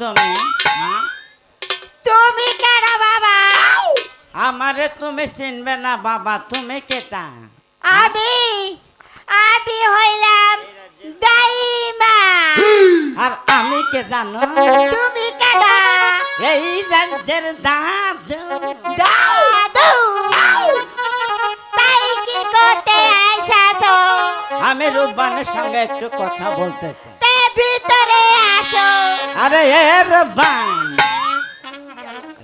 তুমি? আমারে তুমি চিনবে না বাবা তুমি কেটা আমি আমি হইলাম দাইমা আর আমি কে জানো? তুমি কেডা? এই রাজ্যের দাঁত রূপবানের সঙ্গে একটু কথা বলতেছি। ভিতরে আসো। আরে এ রব্বান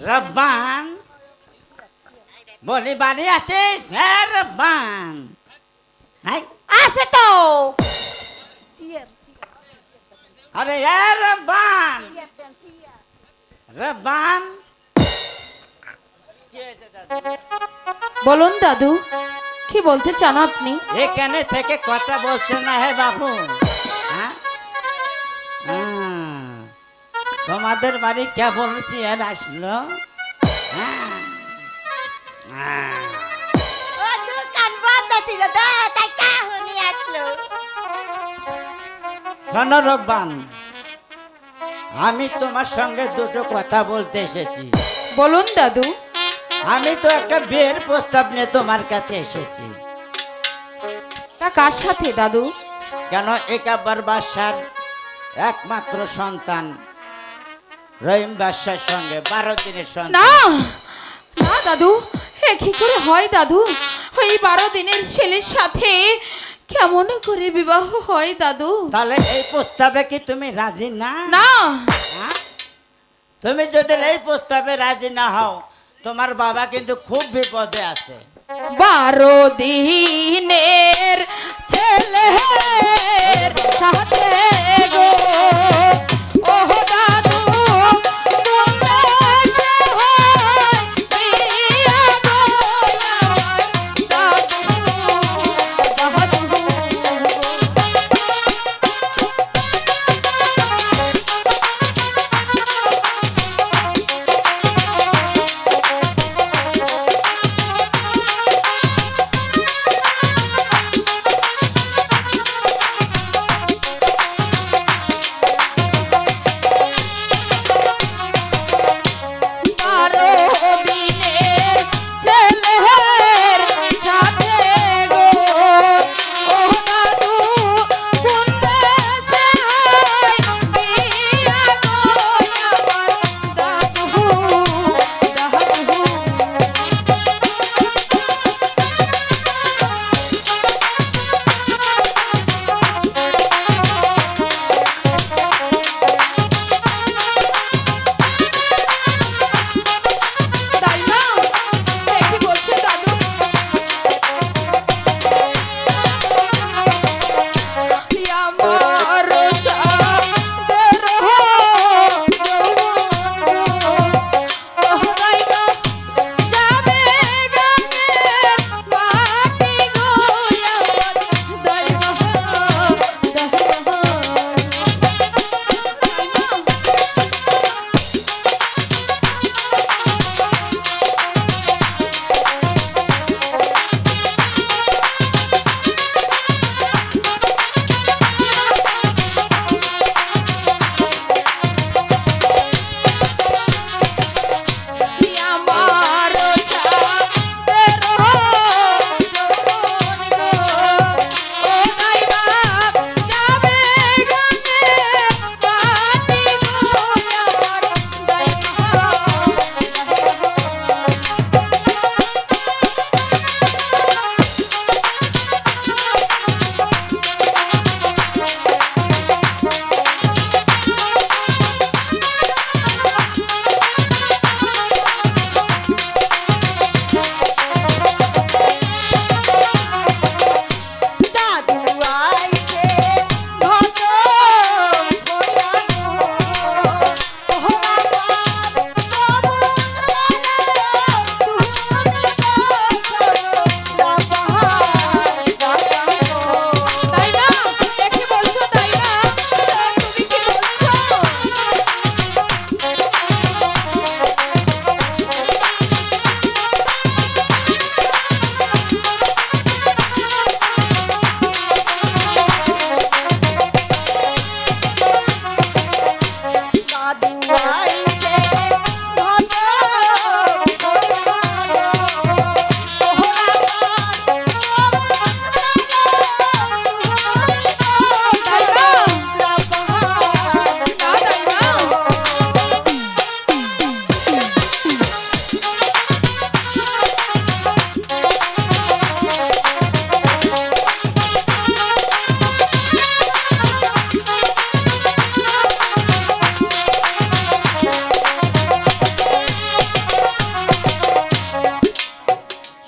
রব্বান বলি বাড়ি আছিস? হ্যাঁ রব্বান। হাই। আছে তো। আরে এ রব্বান রব্বান? বলুন দাদু। কি বলতে চান আপনি? এখানে থেকে কথা বলছে না হে বাবু হ্যাঁ? হ্যাঁ। তোমাদের বাড়ি কেবল চেয়ার আসলো। হ্যাঁ। ও দোকান বন্ধ ছিল তো তাই কাহুনি আসলো। আমি তোমার সঙ্গে দুটো কথা বলতে এসেছি। বলুন দাদু। আমি তো একটা বিয়ের প্রস্তাব নিয়ে তোমার কাছে এসেছি। তা কার সাথে দাদু? কেন একাবার বাসার একমাত্র সন্তান রহিম বাদশার সঙ্গে বারো দিনের সন্তান। না! না দাদু এ কি করে হয় দাদু? ওই বারো দিনের ছেলের সাথে কেমন করে বিবাহ হয় দাদু? তাহলে এই প্রস্তাবে কি তুমি রাজি না? না! হ্যাঁ? তুমি যদি এই প্রস্তাবে রাজি না হও তোমার বাবা কিন্তু খুব বিপদে আছে। বারো দিনের ছেলে সাথে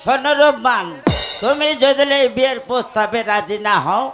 স্বর্ণরূপমান তুমি যদি এই বিয়ের প্রস্তাবে রাজি না হও